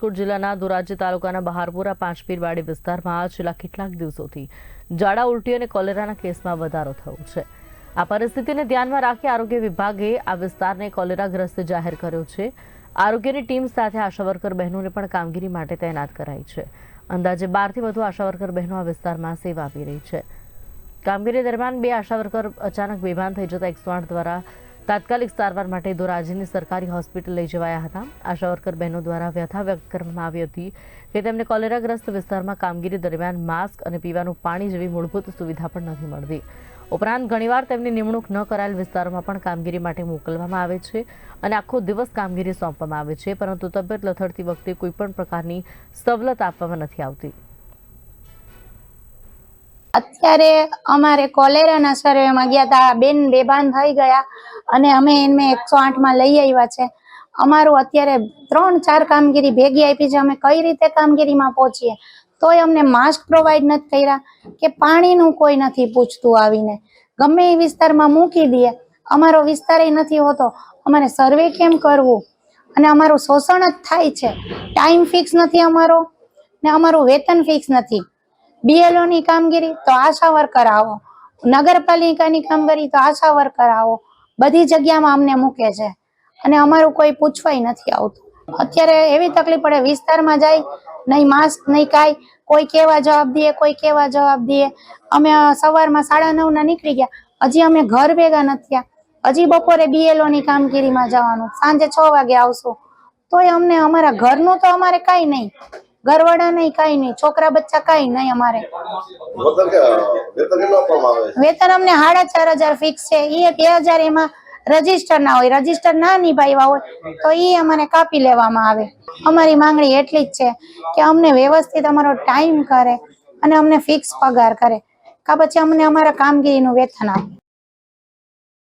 રાજકોટ જિલ્લાના ધોરાજી તાલુકાના બહારપુરા પાંચપીરવાડી વિસ્તારમાં છેલ્લા કેટલાક દિવસોથી ઝાડા ઉલટી અને કોલેરાના કેસમાં વધારો થયો છે. આ પરિસ્થિતિને ધ્યાનમાં રાખી આરોગ્ય વિભાગે આ વિસ્તારને કોલેરાગ્રસ્ત જાહેર કર્યો છે. આરોગ્યની ટીમ સાથે આશાવર્કર બહેનોને પણ કામગીરી માટે તૈનાત કરાઈ છે. અંદાજે બારથી વધુ આશાવર્કર બહેનો આ વિસ્તારમાં સેવા આપી રહી છે. કામગીરી દરમિયાન બે આશાવર્કર અચાનક બેભાન થઈ જતા એકસો દ્વારા તાત્કાલિક સારવાર માટે ધોરાજીની સરકારી હોસ્પિટલ લઈ જવાયા હતા. આશા વર્કર બહેનો દ્વારા વ્યથા વ્યક્ત કરવામાં આવી હતી કે તેમને કોલેરાગ્રસ્ત વિસ્તારમાં કામગીરી દરમિયાન માસ્ક અને પીવાનું પાણી જેવી મૂળભૂત સુવિધા પણ નથી મળતી. ઉપરાંત ઘણીવાર તેમની નિમણૂક ન કરાયેલ વિસ્તારોમાં પણ કામગીરી માટે મોકલવામાં આવે છે અને આખો દિવસ કામગીરી સોંપવામાં આવે છે, પરંતુ તબિયત લથડતી વખતે કોઈપણ પ્રકારની સવલત આપવામાં નથી આવતી. અત્યારે અમારે કોલેરાના સર્વેમાં ગયા હતા બેન બેભાન થઈ ગયા. અને અમે એને એકસો આઠમાં લઈ આવ્યા છે. અમારું અત્યારે ત્રણ ચાર કામગીરી ભેગી આપી છે. અમે કઈ રીતે કામગીરીમાં પહોંચીએ? તોય અમને માસ્ક પ્રોવાઈડ નથી કર્યા કે પાણીનું કોઈ નથી પૂછતું આવીને. ગમે એ વિસ્તારમાં મૂકી દઈએ. અમારો વિસ્તાર નથી હોતો. અમારે સર્વે કેમ કરવું? અને અમારું શોષણ જ થાય છે. ટાઈમ ફિક્સ નથી અમારો ને અમારું વેતન ફિક્સ નથી. બીએલઓની કામગીરી તો આશા વર્કર આવો. નગરપાલિકાની કામગીરી તો આશા વર્કર આવો. બધી જગ્યામાં અમને મૂકે છે. અને અમારું કોઈ પૂછવાય નથી આવતું. અત્યારે એવી તકલીફ પડે, વિસ્તારમાં જાય, નહીં માસ્ક, નહીં કાંઈ, કોઈ કેવા જવાબ દે, કોઈ કેવા જવાબ દે. અમે સવારમાં સાડા નવ ના નીકળી ગયા. હજી અમે ઘર ભેગા નથી થયા. હજી બપોરે બીએલઓની કામગીરીમાં જવાનું. સાંજે છ વાગે આવશું. તોય અમને અમારા ઘરનું તો અમારે કાંઈ નહીં. ઘરવાળા નહીં કઈ નહીં. છોકરા બચ્ચા કઈ નહીં અમારે. વેતન અમને સાડા ચાર હજાર ફિક્સ છે. એ બે હજાર એમાં રજિસ્ટર ના હોય. રજિસ્ટર ના નિભાવ્યા હોય તો એ અમારે કાપી લેવામાં આવે. અમારી માંગણી એટલી જ છે કે અમને વ્યવસ્થિત અમારો ટાઈમ કરે અને અમને ફિક્સ પગાર કરે. કા પછી અમને અમારા કામગીરીનું વેતન આપે.